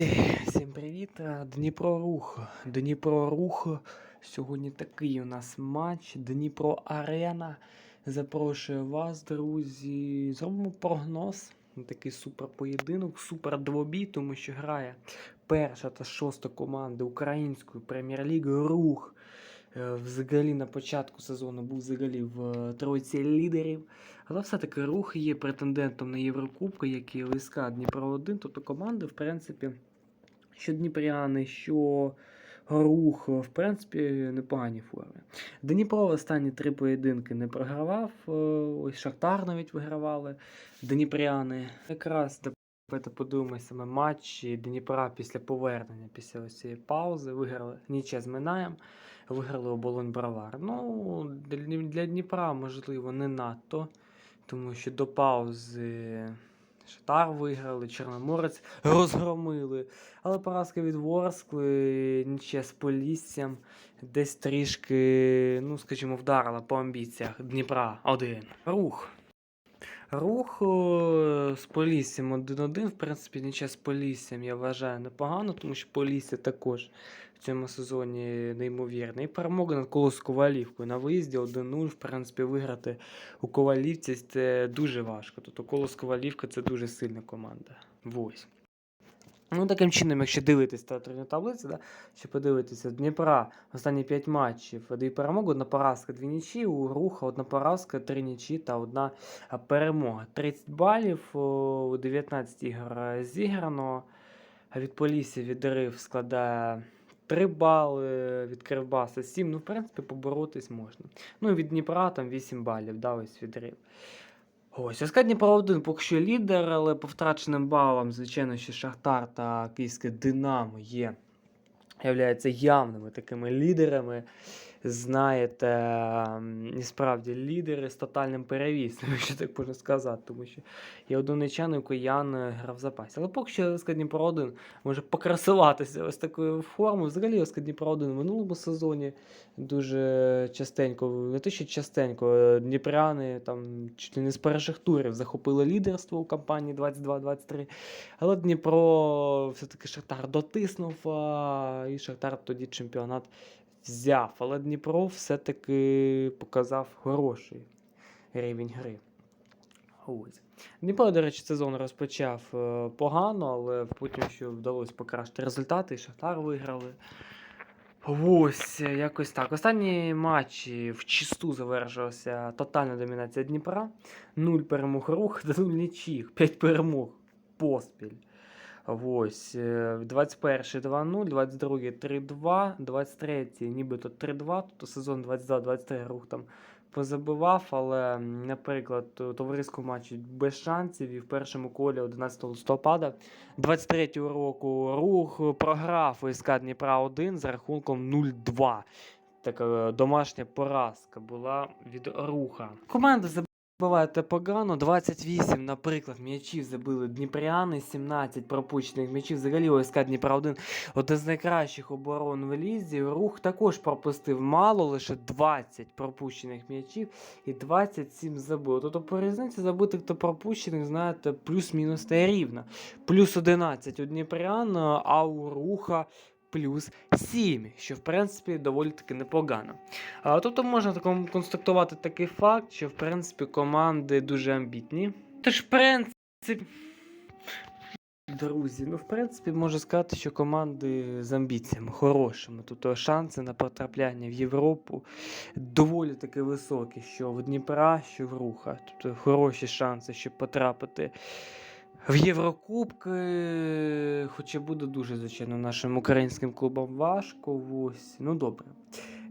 Всім привіт! Дніпро Рух. Дніпро Рух. Сьогодні такий у нас матч. Дніпро Арена. Запрошую вас, друзі. Зробимо прогноз. Такий супер поєдинок, супер двобій, тому що грає перша та шоста команда української прем'єр-ліги Рух. Е, Взагалі на початку сезону був взагалі в е, тройці лідерів. Але все-таки рух є претендентом на Єврокубки, як і ЛСК Дніпро 1. Тобто команди, в принципі, що Дніпряни, що рух, в принципі, непогані форми. Дніпро останні три поєдинки не програвав. е, Ось Шахтар навіть вигравали. Дніпряни. Якраз давайте подивимося саме матчі Дніпра після повернення, після ось цієї паузи. Виграли ніче з Минаєм, виграли оболонь Бравар. Ну, для Дніпра, можливо, не надто, тому що до паузи. Шатар виграли, Чорноморець розгромили. Але поразка від Ворскли, нічия з Поліссям, десь трішки, ну скажімо, вдарила по амбіціях Дніпра 1. Рух. Рух з Поліссям 1-1. В принципі, нічого з Поліссям я вважаю непогано, тому що Полісся також в цьому сезоні неймовірне. І перемога над Колос Ковалівкою на виїзді 1-0. В принципі, виграти у Ковалівці це дуже важко. Тобто Колос Ковалівка це дуже сильна команда. Ось. Ну, таким чином, якщо дивитись турнірну таблицю, да, що подивитися, Дніпра останні 5 матчів, дві перемоги, одна поразка, дві нічі, у Руха одна поразка, три нічі та одна перемога. 30 балів, у 19 ігор е, зіграно. Від Полісся відрив складає 3 бали, від Кривбаса 7. Ну, в принципі, поборотись можна. Ну, від Дніпра там 8 балів, да, ось відрив. Ось, СК Дніпро 1 поки що лідер, але по втраченим балам, звичайно, що Шахтар та Київське Динамо є, являються явними такими лідерами. Знаєте, справді лідери з тотальним перевісом, якщо так можна сказати, тому що і одноничан, і Киян е, грав в запасі. Але поки що СК Дніпро 1 може покрасуватися ось такою формою. Взагалі СК Дніпро 1 в минулому сезоні дуже частенько, не те, що частенько, е, дніпряни там чуть ли не з перших турів захопили лідерство у кампанії 22-23. Але Дніпро все-таки Шахтар дотиснув, і Шахтар тоді чемпіонат взяв. Але Дніпро все-таки показав хороший рівень гри. Ось. Дніпро, до речі, сезон розпочав е, погано, але потім що вдалося покращити результати, і Шахтар виграли. Ось, е, якось так. Останні матчі в чисту завершилася тотальна домінація Дніпра. Нуль перемог рух та нуль нічих. 5 перемог поспіль. Ось. е, 21 2-0, 22 3-2, 23 нібито 3-2, тобто сезон 22-23 рух там позабивав, але, наприклад, у товариському матчі без шансів і в першому колі 11 листопада 23-го року рух програв ОСК Дніпра 1 з рахунком 0-2. Така домашня поразка була від руха. Команда забиває погано. 28, наприклад, м'ячів забили Дніпряни, 17 пропущених м'ячів. Взагалі ОСК Дніпра 1 один з найкращих оборон в лізі. Рух також пропустив мало, лише 20 пропущених м'ячів і 27 забив. Тобто по різниці забитих та пропущених, знаєте, плюс-мінус та рівна. Плюс 11 у Дніпрян, а у Руха плюс 7, що в принципі доволі таки непогано. А, тобто можна таком констатувати такий факт, що в принципі команди дуже амбітні. Тож, в принципі. Друзі, ну в принципі можу сказати, що команди з амбіціями хорошими. Тобто шанси на потрапляння в Європу доволі таки високі, що в Дніпра, що в Руха. Тобто хороші шанси, щоб потрапити в Єврокубки. Хоча буде дуже, звичайно, нашим українським клубам важко. Ось. Ну добре.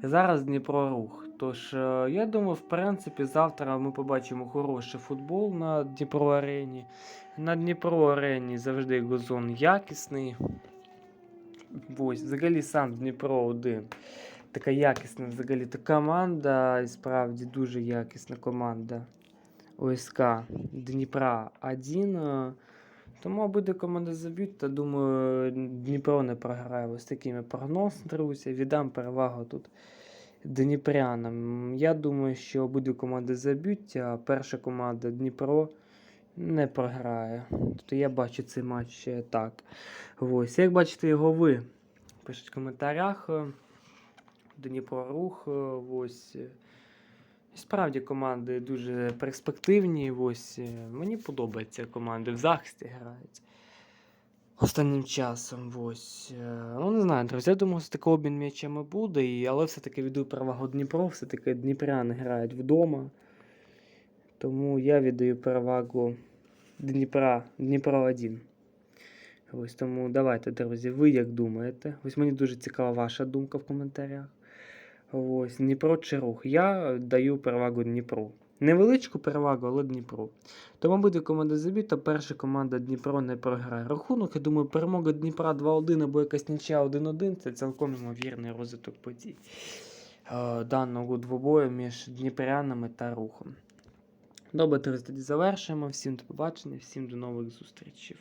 Зараз Дніпро рух. Тож, е, я думаю, в принципі, завтра ми побачимо хороший футбол на Дніпро арені. На Дніпро арені завжди газон якісний. Ось, взагалі сам Дніпро 1. Така якісна взагалі та команда, і справді дуже якісна команда ОСК Дніпра 1. е, Тому обидві команди заб'ють, та думаю, Дніпро не програє. Ось такими прогноз, друзі. Віддам перевагу тут Дніпрянам. Я думаю, що обидві команди заб'ють, а перша команда Дніпро не програє. Тобто я бачу цей матч так. Ось. Як бачите його ви? Пишіть в коментарях. Дніпро рух. Ось. Справді команди дуже перспективні. Ось. е, Мені подобається команди в захисті грають. Останнім часом, ось. е, Ну, не знаю, друзі, я думаю, що такий обмін м'ячами буде, і, але все-таки віддаю перевагу Дніпро, все-таки Дніпряни грають вдома. Тому я віддаю перевагу Дніпра, Дніпро 1. Ось тому давайте, друзі, ви як думаєте? Ось мені дуже цікава ваша думка в коментарях. Ось, Дніпро чи рух. Я даю перевагу Дніпру. Невеличку перевагу, але Дніпру. Тому буде команда забіт, то перша команда Дніпро не програє. Рахунок, я думаю, перемога Дніпра 2-1 або якась нічия 1-1 це цілком ймовірний розвиток подій е, даного двобою між Дніпрянами та рухом. Добре, тоді завершуємо. Всім до побачення, всім до нових зустрічей.